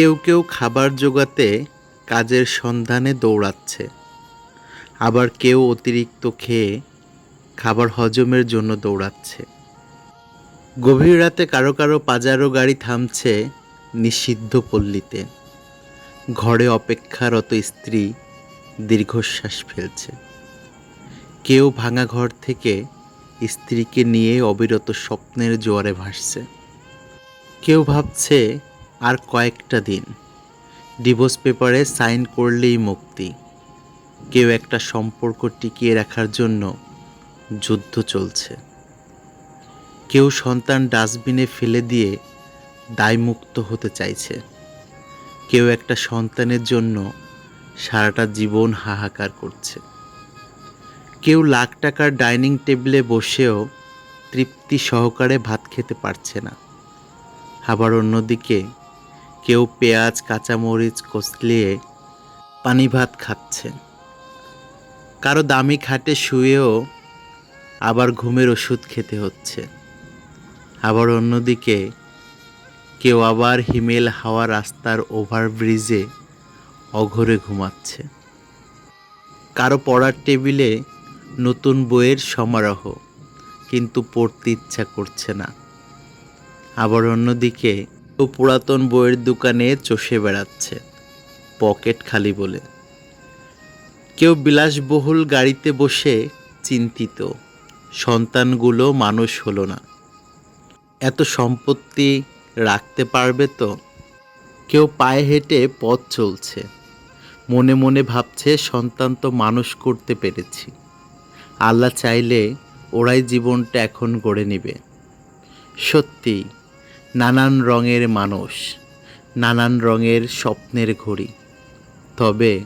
কেউ কেউ খাবার জোগাতে কাজের সন্ধানে দৌড়াচ্ছে। আবার কেউ অতিরিক্ত খেয়ে খাবার হজমের জন্য দৌড়াচ্ছে। গভীর রাতে কারও কারও পাজারো গাড়ি থামছে নিষিদ্ধ পল্লীতে। ঘরে অপেক্ষারত স্ত্রী দীর্ঘশ্বাস ফেলছে। কেউ ভাঙা ঘর থেকে স্ত্রীকে নিয়ে অবিরত স্বপ্নের জোয়ারে ভাসছে। কেউ ভাবছে আর কয়েকটা দিন। ডিভোর্স পেপারে সাইন করলেই মুক্তি। কেউ একটা সম্পর্ক টিকিয়ে রাখার জন্য যুদ্ধ চলছে। কেউ সন্তান ডাস্টবিনে ফেলে দিয়ে দায়মুক্ত হতে চাইছে। কেউ একটা সন্তানের জন্য সারাটা জীবন হাহাকার করছে। কেউ লাখ টাকার ডাইনিং টেবিলে বসেও তৃপ্তি সহকারে ভাত খেতে পারছে না। আবার অন্যদিকে কেউ পেঁয়াজ, কাঁচামরিচ কচলিয়ে পানি ভাত খাচ্ছে। কারও দামি খাটে শুয়েও আবার ঘুমের ওষুধ খেতে হচ্ছে। আবার অন্যদিকে কেউ আবার হিমেল হাওয়া রাস্তার ওভারব্রিজে অঘরে ঘুমাচ্ছে। কারও পড়ার টেবিলে নতুন বইয়ের সমারোহ, কিন্তু পড়তে ইচ্ছা করছে না। আবার অন্যদিকে কেউ পুরাতন বইয়ের দোকানে চষে বেড়াচ্ছে। পকেট খালি বলে। কেউ বিলাসবহুল গাড়িতে বসে চিন্তিত। সন্তানগুলো মানুষ হলো না। এত সম্পত্তি রাখতে পারবে তো? কেউ পায়ে হেঁটে পথ চলছে। মনে মনে ভাবছে, সন্তান তো মানুষ করতে পেরেছি। আল্লাহ চাইলে ওরাই জীবনটা এখন গড়ে নেবে। সত্যি নানান রঙের মানুষ নানান রঙের স্বপ্নের ঘড়ি। তবে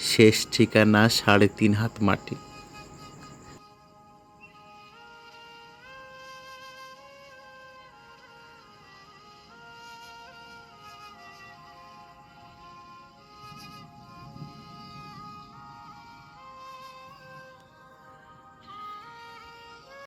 শেষ ঠিকানা সাড়ে তিন হাত মাটি।